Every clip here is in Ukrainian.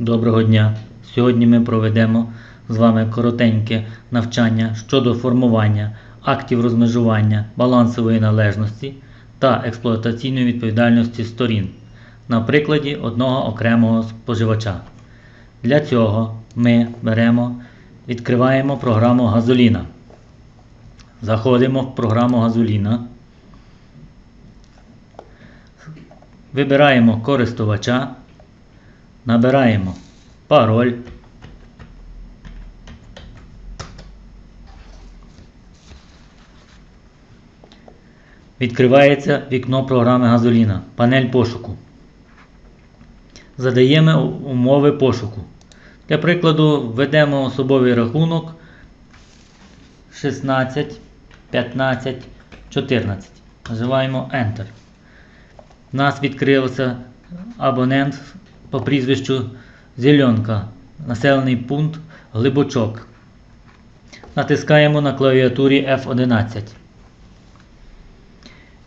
Доброго дня! Сьогодні ми проведемо з вами коротеньке навчання щодо формування актів розмежування балансової належності та експлуатаційної відповідальності сторін на прикладі одного окремого споживача. Для цього ми беремо, відкриваємо програму Газоліна. Заходимо в програму Газоліна. Вибираємо користувача, набираємо пароль. Відкривається вікно програми Газоліна, панель пошуку. Задаємо умови пошуку. Для прикладу, введемо особовий рахунок 16, 15, 14. Нажимаємо Enter. У нас відкрився абонент по прізвищу Зеленка, населений пункт Глибочок. Натискаємо на клавіатурі F11.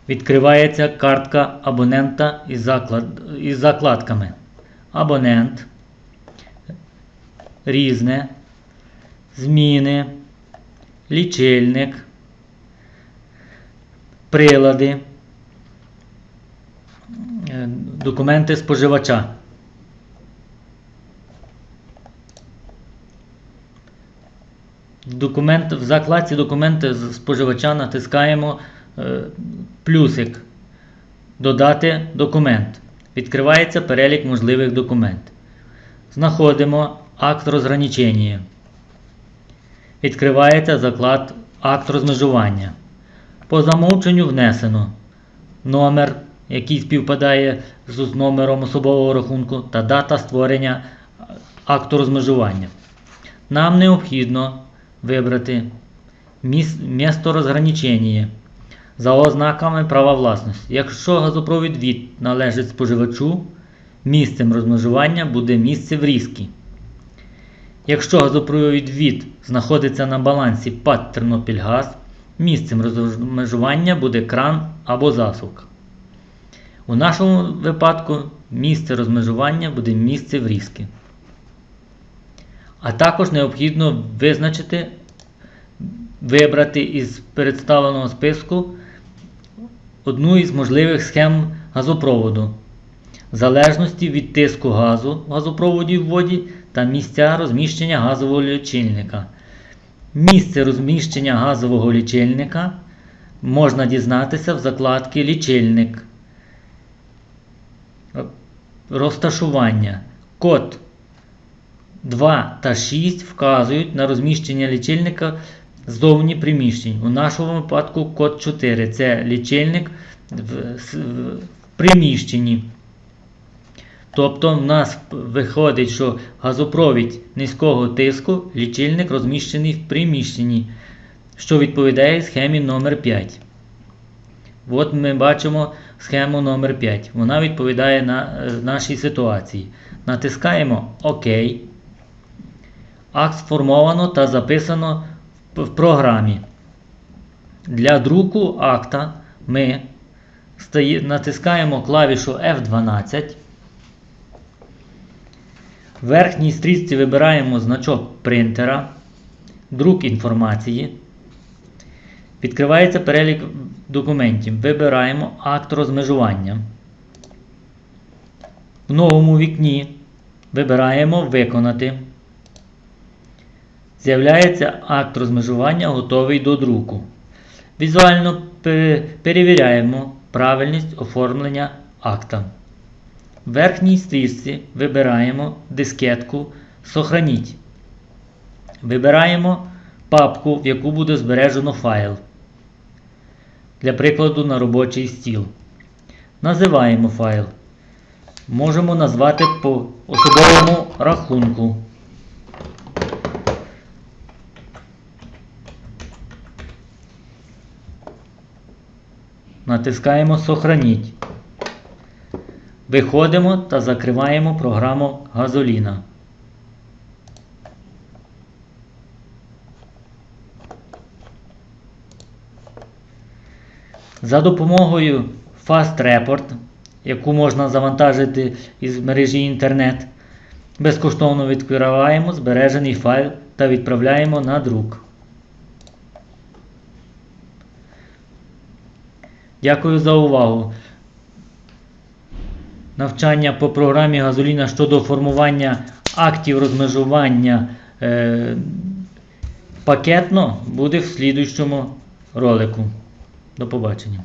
Відкривається картка абонента із, заклад... із закладками. Абонент, різне, зміни, лічильник, прилади, е, документи споживача. Документ, в закладці документи споживача натискаємо е, плюсик Додати документ. Відкривається перелік можливих документів. Знаходимо акт розграничення. Відкривається заклад акт розмежування. По замовченню внесено номер, який співпадає з номером особового рахунку та дата створення акту розмежування. Нам необхідно вибрати місто розграничення за ознаками права власності. Якщо газопровід від належить споживачу, місцем розмежування буде місце в Різкі. Якщо газопровід від знаходиться на балансі ПАД Тернопільгаз, місцем розмежування буде кран або засувка. У нашому випадку місце розмежування буде місце в Різкі. А також необхідно визначити, вибрати із представленого списку одну із можливих схем газопроводу, в залежності від тиску газу в газопроводі в воді та місця розміщення газового лічильника. Місце розміщення газового лічильника можна дізнатися в закладці Лічильник. Розташування. Код 2 та 6 вказують на розміщення лічильника ззовні приміщень. У нашому випадку код 4 це лічильник в, приміщенні. Тобто в нас виходить, що газопровід низького тиску, лічильник розміщений в приміщенні, що відповідає схемі номер 5. От ми бачимо схему номер 5. Вона відповідає на е, нашій ситуації. Натискаємо ОК. Акт сформовано та записано в програмі. Для друку акта ми натискаємо клавішу F12. В верхній стрічці вибираємо значок принтера, друк інформації. Відкривається перелік документів. Вибираємо акт розмежування. В новому вікні вибираємо Виконати. З'являється акт розмежування, готовий до друку. Візуально перевіряємо правильність оформлення акта. В верхній стрічці вибираємо дискетку Сохраніть. Вибираємо папку, в яку буде збережено файл. Для прикладу на робочий стіл. Називаємо файл. Можемо назвати по особовому рахунку. Натискаємо Сохраніть. Виходимо та закриваємо програму Газоліна. За допомогою Fast Report, яку можна завантажити із мережі інтернет, Безкоштовно відкриваємо збережений файл та відправляємо на друк. Дякую за увагу. Навчання по програмі Газоліна щодо формування актів розмежування е, пакетно буде в слідуючому ролику. До побачення.